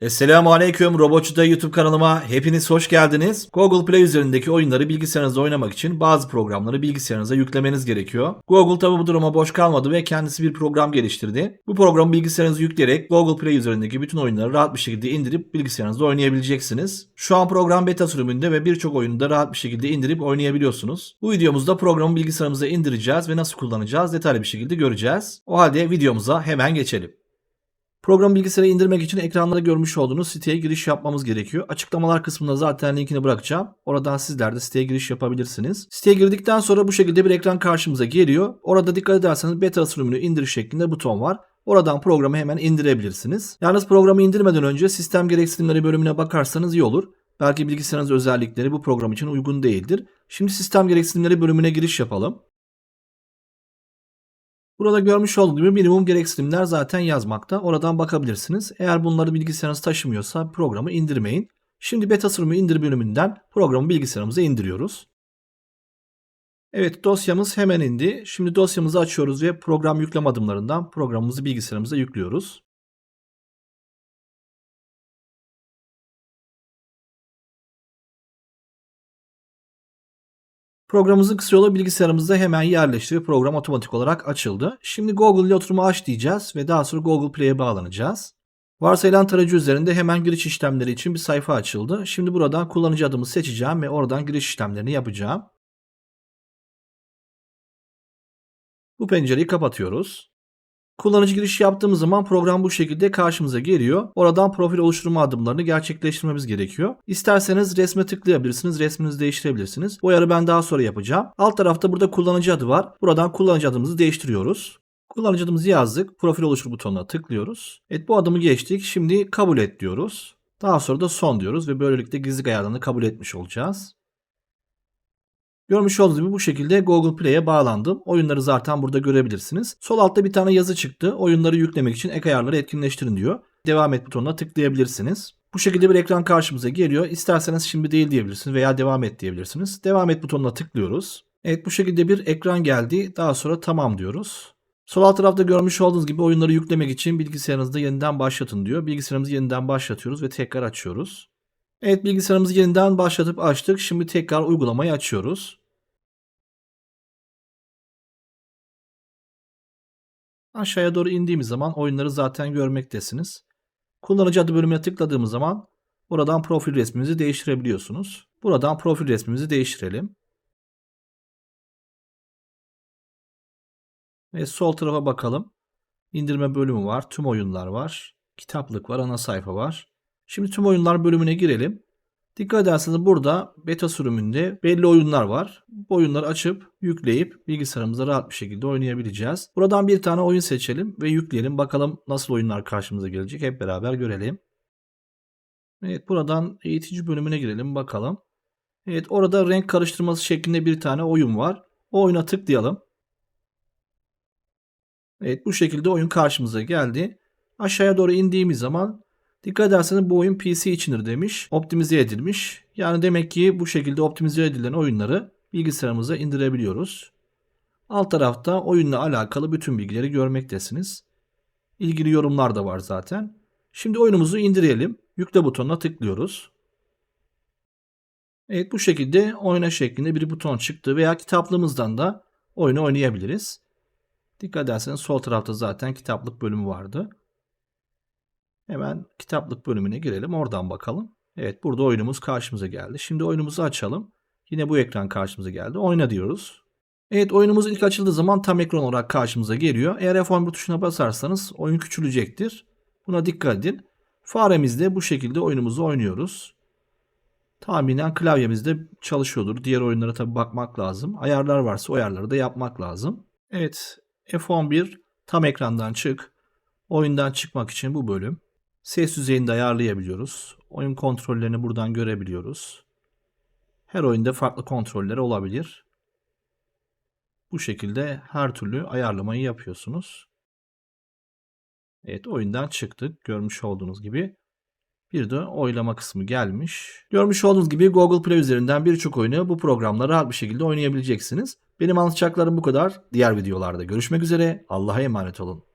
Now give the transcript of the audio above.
Esselamu Aleyküm Robotçu'da YouTube kanalıma hepiniz hoş geldiniz. Google Play üzerindeki oyunları bilgisayarınızda oynamak için bazı programları bilgisayarınıza yüklemeniz gerekiyor. Google tabi bu duruma boş kalmadı ve kendisi bir program geliştirdi. Bu programı bilgisayarınıza yükleyerek Google Play üzerindeki bütün oyunları rahat bir şekilde indirip bilgisayarınızda oynayabileceksiniz. Şu an program beta sürümünde ve birçok oyunu da rahat bir şekilde indirip oynayabiliyorsunuz. Bu videomuzda programı bilgisayarımıza indireceğiz ve nasıl kullanacağız detaylı bir şekilde göreceğiz. O halde videomuza hemen geçelim. Programı bilgisayara indirmek için ekranda görmüş olduğunuz siteye giriş yapmamız gerekiyor. Açıklamalar kısmında zaten linkini bırakacağım. Oradan sizler de siteye giriş yapabilirsiniz. Siteye girdikten sonra bu şekilde bir ekran karşımıza geliyor. Orada dikkat ederseniz beta sürümünü indir şeklinde buton var. Oradan programı hemen indirebilirsiniz. Yalnız programı indirmeden önce sistem gereksinimleri bölümüne bakarsanız iyi olur. Belki bilgisayarınız özellikleri bu program için uygun değildir. Şimdi sistem gereksinimleri bölümüne giriş yapalım. Burada görmüş olduğunuz gibi minimum gereksinimler zaten yazmakta. Oradan bakabilirsiniz. Eğer bunları bilgisayarınız taşımıyorsa programı indirmeyin. Şimdi beta indir bölümünden programı bilgisayarımıza indiriyoruz. Evet dosyamız hemen indi. Şimdi dosyamızı açıyoruz ve program yükleme adımlarından programımızı bilgisayarımıza yüklüyoruz. Programımızın kısa yolu bilgisayarımızda hemen yerleşti ve program otomatik olarak açıldı. Şimdi Google ile oturumu aç diyeceğiz ve daha sonra Google Play'e bağlanacağız. Varsayılan tarayıcı üzerinde hemen giriş işlemleri için bir sayfa açıldı. Şimdi buradan kullanıcı adımı seçeceğim ve oradan giriş işlemlerini yapacağım. Bu pencereyi kapatıyoruz. Kullanıcı giriş yaptığımız zaman program bu şekilde karşımıza geliyor. Oradan profil oluşturma adımlarını gerçekleştirmemiz gerekiyor. İsterseniz resme tıklayabilirsiniz, resminizi değiştirebilirsiniz. Bu ayarı ben daha sonra yapacağım. Alt tarafta burada kullanıcı adı var. Buradan kullanıcı adımızı değiştiriyoruz. Kullanıcı adımızı yazdık. Profil oluştur butonuna tıklıyoruz. Evet bu adımı geçtik. Şimdi kabul et diyoruz. Daha sonra da son diyoruz ve böylelikle gizlilik ayarlarını kabul etmiş olacağız. Görmüş olduğunuz gibi bu şekilde Google Play'e bağlandım. Oyunları zaten burada görebilirsiniz. Sol altta bir tane yazı çıktı. Oyunları yüklemek için ek ayarları etkinleştirin diyor. Devam et butonuna tıklayabilirsiniz. Bu şekilde bir ekran karşımıza geliyor. İsterseniz şimdi değil diyebilirsiniz veya devam et diyebilirsiniz. Devam et butonuna tıklıyoruz. Evet bu şekilde bir ekran geldi. Daha sonra tamam diyoruz. Sol alt tarafta görmüş olduğunuz gibi oyunları yüklemek için bilgisayarınızda yeniden başlatın diyor. Bilgisayarımızı yeniden başlatıyoruz ve tekrar açıyoruz. Evet bilgisayarımızı yeniden başlatıp açtık. Şimdi tekrar uygulamayı açıyoruz. Aşağıya doğru indiğimiz zaman oyunları zaten görmektesiniz. Kullanıcı adı bölümüne tıkladığımız zaman buradan profil resmimizi değiştirebiliyorsunuz. Buradan profil resmimizi değiştirelim. Ve sol tarafa bakalım. İndirme bölümü var. Tüm oyunlar var. Kitaplık var. Ana sayfa var. Şimdi tüm oyunlar bölümüne girelim. Dikkat ederseniz burada beta sürümünde belli oyunlar var. Bu oyunları açıp yükleyip bilgisayarımızda rahat bir şekilde oynayabileceğiz. Buradan bir tane oyun seçelim ve yükleyelim. Bakalım nasıl oyunlar karşımıza gelecek. Hep beraber görelim. Evet buradan eğitici bölümüne girelim bakalım. Evet orada renk karıştırması şeklinde bir tane oyun var. O oyuna tıklayalım. Evet bu şekilde oyun karşımıza geldi. Aşağıya doğru indiğimiz zaman Dikkat ederseniz bu oyun PC içindir demiş. Optimize edilmiş. Yani demek ki bu şekilde optimize edilen oyunları bilgisayarımıza indirebiliyoruz. Alt tarafta oyunla alakalı bütün bilgileri görmektesiniz. İlgili yorumlar da var zaten. Şimdi oyunumuzu indirelim. Yükle butonuna tıklıyoruz. Evet bu şekilde oyna şeklinde bir buton çıktı veya kitaplığımızdan da oyunu oynayabiliriz. Dikkat ederseniz sol tarafta zaten kitaplık bölümü vardı. Hemen kitaplık bölümüne girelim. Oradan bakalım. Evet burada oyunumuz karşımıza geldi. Şimdi oyunumuzu açalım. Yine bu ekran karşımıza geldi. Oyna diyoruz. Evet oyunumuz ilk açıldığı zaman tam ekran olarak karşımıza geliyor. Eğer F11 tuşuna basarsanız oyun küçülecektir. Buna dikkat edin. Faremizde bu şekilde oyunumuzu oynuyoruz. Tahminen klavyemizde çalışıyordur. Diğer oyunlara tabi bakmak lazım. Ayarlar varsa o ayarları da yapmak lazım. Evet F11 tam ekrandan çık. Oyundan çıkmak için bu bölüm. Ses düzeyini de ayarlayabiliyoruz. Oyun kontrollerini buradan görebiliyoruz. Her oyunda farklı kontroller olabilir. Bu şekilde her türlü ayarlamayı yapıyorsunuz. Evet oyundan çıktık. Görmüş olduğunuz gibi. Bir de oylama kısmı gelmiş. Görmüş olduğunuz gibi Google Play üzerinden birçok oyunu bu programla rahat bir şekilde oynayabileceksiniz. Benim anlatacaklarım bu kadar. Diğer videolarda görüşmek üzere. Allah'a emanet olun.